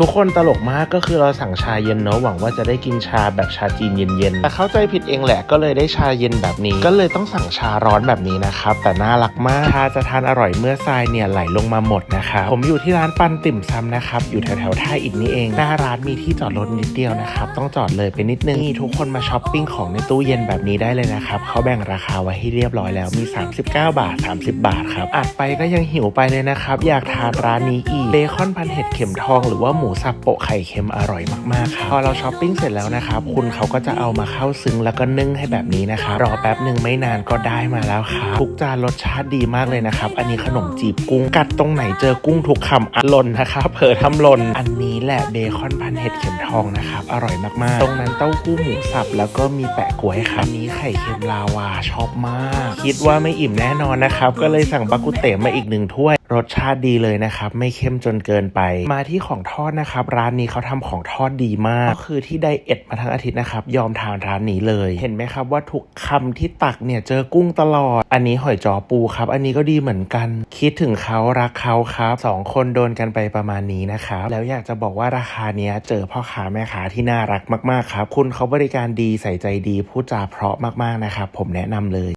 ทุกคนตลกมากก็คือเราสั่งชาเย็นเนาะหวังว่าจะได้กินชาแบบชาจีนเย็นๆแต่เข้าใจผิดเองแหละก็เลยได้ชาเย็นแบบนี้ ก็เลยต้องสั่งชาร้อนแบบนี้นะครับแต่น่ารักมากชาจะทานอร่อยเมื่อทรายเนี่ยไหลลงมาหมดนะครับผมอยู่ที่ร้านปันติ่มซำนะครับอยู่แถวๆท่าอิฐนี่เองหน้าร้านมีที่จอดรถนิดเดียวนะครับต้องจอดเลยไปนิดนึงนี่ทุกคนมาช้อปปิ้งของในตู้เย็นแบบนี้ได้เลยนะครับเขาแบ่งราคาไว้ให้เรียบร้อยแล้วมี 39 บาท 30 บาทครับอัดไปก็ยังหิวไปเลยนะครับอยากทานร้านนี้อีกเบคอนพันเห็ดเข็มทองหรือว่าหมูมูสับโปะไข่เค็มอร่อยมากๆครับพอเราช้อปปิ้งเสร็จแล้วนะครับคุณเขาก็จะเอามาเข้าซึ้งแล้วก็นึ่งให้แบบนี้นะครับรอแป๊บหนึ่งไม่นานก็ได้มาแล้วครับทุกจานรสชาติดีมากเลยนะครับ อันนี้ขนมจีบกุ้งกัดตรงไหนเจอกุ้งทุกคำอันหล่นนะครับเผลอทำหล่นอันนี้แหละเบคอนพันเห็ดเข็มทองนะครับอร่อยมากๆ ตรงนั้นเต้าหู้หมูสับแล้วก็มีแปะกล้วยครับอันนี้ไข่เค็มลาวาชอบมาก คิดว่าไม่อิ่มแน่นอนนะครับก็เลยสั่งบากุเตะมาอีกหนึ่งถ้วยรสชาติดีเลยนะครับ ไม่เข้มจนเกินไป มาที่ของทอดนะครับ ร้านนี้เขาทำของทอดดีมากก็คือที่ไดเอทมาทั้งอาทิตย์นะครับ ยอมทานร้านนี้เลย เห็นไหมครับว่าทุกคำที่ตักเนี่ยเจอกุ้งตลอด อันนี้หอยจอปูครับ อันนี้ก็ดีเหมือนกัน คิดถึงเขารักเขาครับสองคนโดนกันไปประมาณนี้นะครับแล้วอยากจะบอกว่าราคาเนี้ยเจอพ่อค้าแม่ค้าที่น่ารักมากๆครับคุณเขาบริการดีใส่ใจดีพูดจาเพราะมากๆนะครับ ผมแนะนำเลย